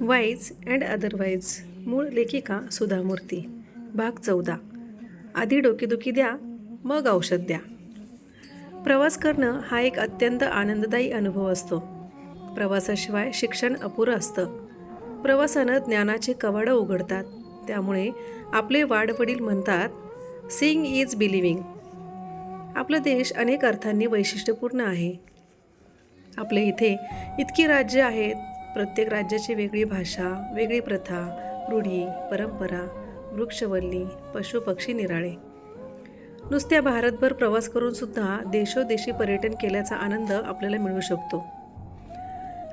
Wise and otherwise मूळ लेखिका सुधा मूर्ती भाग चौदा. आधी डोकेदुखी द्या मग औषध द्या. प्रवास करणं हा एक अत्यंत आनंददायी अनुभव असतो. प्रवासाशिवाय शिक्षण अपुरं असतं. प्रवासानं ज्ञानाचे कवाडं उघडतात. त्यामुळे आपले वाडवडील म्हणतात सिंग इज बिलिव्हिंग आपला देश अनेक अर्थांनी वैशिष्ट्यपूर्ण आहे. आपल्या इथे इतकी राज्य आहेत प्रत्येक राज्याची वेगळी भाषा वेगळी प्रथा रूढी परंपरा वृक्षवल्ली पशुपक्षी निराळे. नुसत्या भारतभर प्रवास करूनसुद्धा देशोदेशी पर्यटन केल्याचा आनंद आपल्याला मिळू शकतो.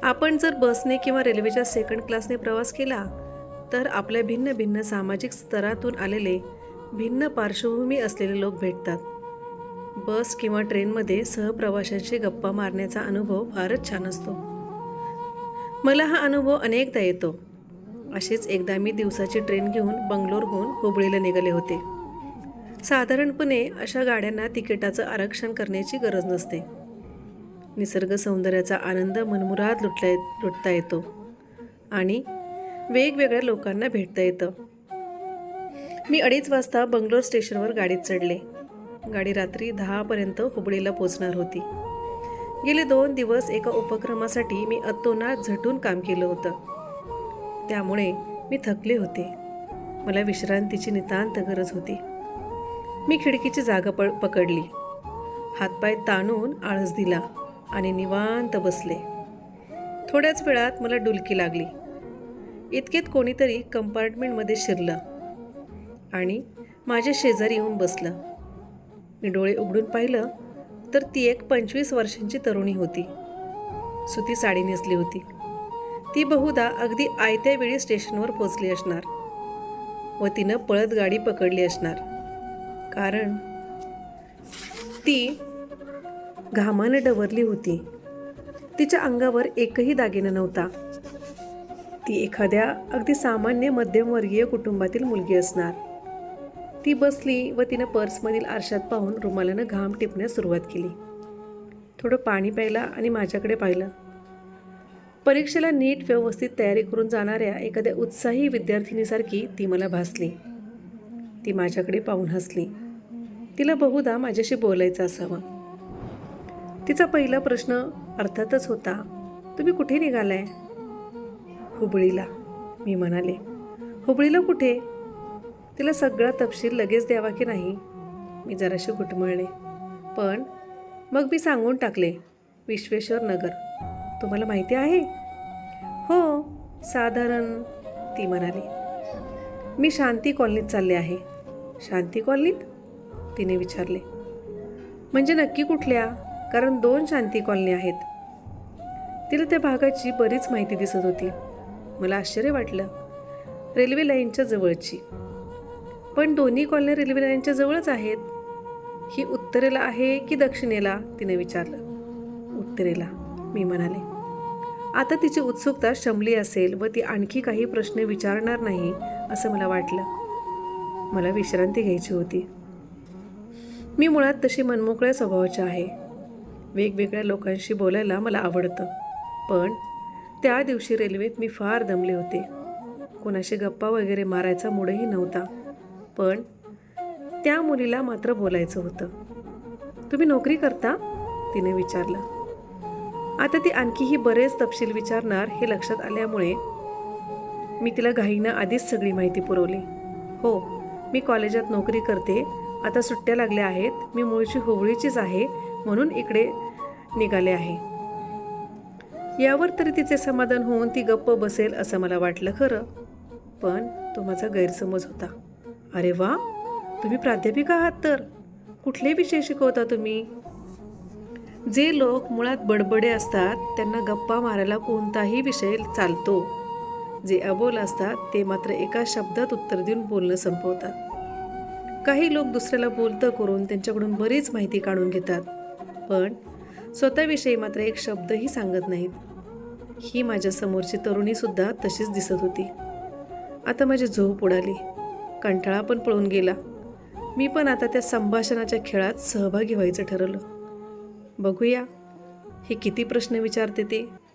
आपण जर बसने किंवा रेल्वेच्या सेकंड क्लासने प्रवास केला तर आपल्या भिन्न भिन्न सामाजिक स्तरातून आलेले भिन्न पार्श्वभूमी असलेले लोक भेटतात. बस किंवा ट्रेनमध्ये सहप्रवाशांशी गप्पा मारण्याचा अनुभव फारच छान असतो. मला हा अनुभव अनेकदा येतो. अशीच एकदा मी दिवसाची ट्रेन घेऊन बंगलोरहून हुबळीला निघाले होते. साधारणपणे अशा गाड्यांना तिकिटाचं आरक्षण करण्याची गरज नसते. निसर्ग सौंदर्याचा आनंद मनमुराद लुटला लुटता येतो आणि वेगवेगळ्या लोकांना भेटता येतं. मी अडीच वाजता बंगलोर स्टेशनवर गाडीत चढले. गाडी रात्री दहापर्यंत हुबळीला पोचणार होती. गेले दोन दिवस एका उपक्रमासाठी मी अतोनात झटून काम केलं होतं. त्यामुळे मी थकले होते. मला विश्रांतीची नितांत गरज होती. मी खिडकीची जागा प पकडली. हातपाय ताणून आळस दिला आणि निवांत बसले. थोड्याच वेळात मला डुलकी लागली. इतकेत कोणीतरी कंपार्टमेंटमध्ये शिरलं आणि माझ्या शेजारी येऊन बसलं. मी डोळे उघडून पाहिलं तर ती एक पंचवीस वर्षांची तरुणी होती. सुती साडी नेसली होती. ती बहुधा अगदी आयत्या वेळी स्टेशनवर पोचली असणार व तिनं पळत गाडी पकडली असणार. कारण ती घामानं डवरली होती. तिच्या अंगावर एकही दागिना नव्हता. ती एखाद्या अगदी सामान्य मध्यमवर्गीय कुटुंबातील मुलगी असणार. ती बसली व तिनं पर्समधील आरशात पाहून रुमालानं घाम टिपण्यास सुरुवात केली. थोडं पाणी प्यायला आणि माझ्याकडे पाहिलं. परीक्षेला नीट व्यवस्थित तयारी करून जाणाऱ्या एखाद्या उत्साही विद्यार्थिनीसारखी ती मला भासली. ती माझ्याकडे पाहून हसली. तिला बहुधा माझ्याशी बोलायचं असावं. तिचा पहिला प्रश्न अर्थातच होता तुम्ही कुठे निघालाय? हुबळीला. मी म्हणाले हुबळीला कुठे? तिला सगळा तपशील लगेच द्यावा की नाही? मी जराशी घुटमळले. पण मग मी सांगून टाकले विश्वेश्वर नगर. तुम्हाला माहिती आहे? हो साधारण ती म्हणाली. मी शांती कॉलनीत चालले आहे. शांती कॉलनीत? तिने विचारले. म्हणजे नक्की कुठल्या? कारण दोन शांती कॉलनी आहेत. तिला त्या भागाची बरीच माहिती दिसत होती. मला आश्चर्य वाटलं. रेल्वे लाईनच्या जवळची. पण दोन्ही कॉलनी रेल्वे लाईनच्या जवळच आहेत. ही उत्तरेला आहे की दक्षिणेला? तिने विचारलं. उत्तरेला मी म्हणाले. आता तिची उत्सुकता शमली असेल व ती आणखी काही प्रश्न विचारणार नाही असं मला वाटलं. मला विश्रांती घ्यायची होती. मी मुळात तशी मनमोकळ्या स्वभावाची आहे. वेगवेगळ्या लोकांशी बोलायला मला आवडतं. पण त्या दिवशी रेल्वेत मी फार दमले होते. कोणाशी गप्पा वगैरे मारायचा मूडही नव्हता. पण त्या मुलीला मात्र बोलायचं होतं. तुम्ही नोकरी करता? तिने विचारलं. आता ती आणखीही बरेच तपशील विचारणार हे लक्षात आल्यामुळे मी तिला घाईनं आधीच सगळी माहिती पुरवली. हो मी कॉलेजात नोकरी करते. आता सुट्ट्या लागल्या आहेत. मी मूळची होवळीचीच आहे म्हणून इकडे निघाले आहे. यावर तरी तिचे समाधान होऊन ती गप्प बसेल असं मला वाटलं खरं. पण तो माझा गैरसमज होता. अरे वा तुम्ही प्राध्यापिका आहात तर. कुठले विषय शिकवता तुम्ही? जे लोक मुळात बडबडे असतात त्यांना गप्पा मारायला कोणताही विषय चालतो. जे अबोल असतात ते मात्र एका शब्दात उत्तर देऊन बोलणं संपवतात. काही लोक दुसऱ्याला बोलतं करून त्यांच्याकडून बरीच माहिती काढून घेतात. पण स्वतःविषयी मात्र एक शब्दही सांगत नाहीत. ही माझ्या समोरची तरुणीसुद्धा तशीच दिसत होती. आता माझी झोप उडाली. कंटाळा पण पळून गेला. मी पण आता त्या संभाषणाच्या खेळात सहभागी व्हायचं ठरवलं. बघूया हे किती प्रश्न विचारते ते.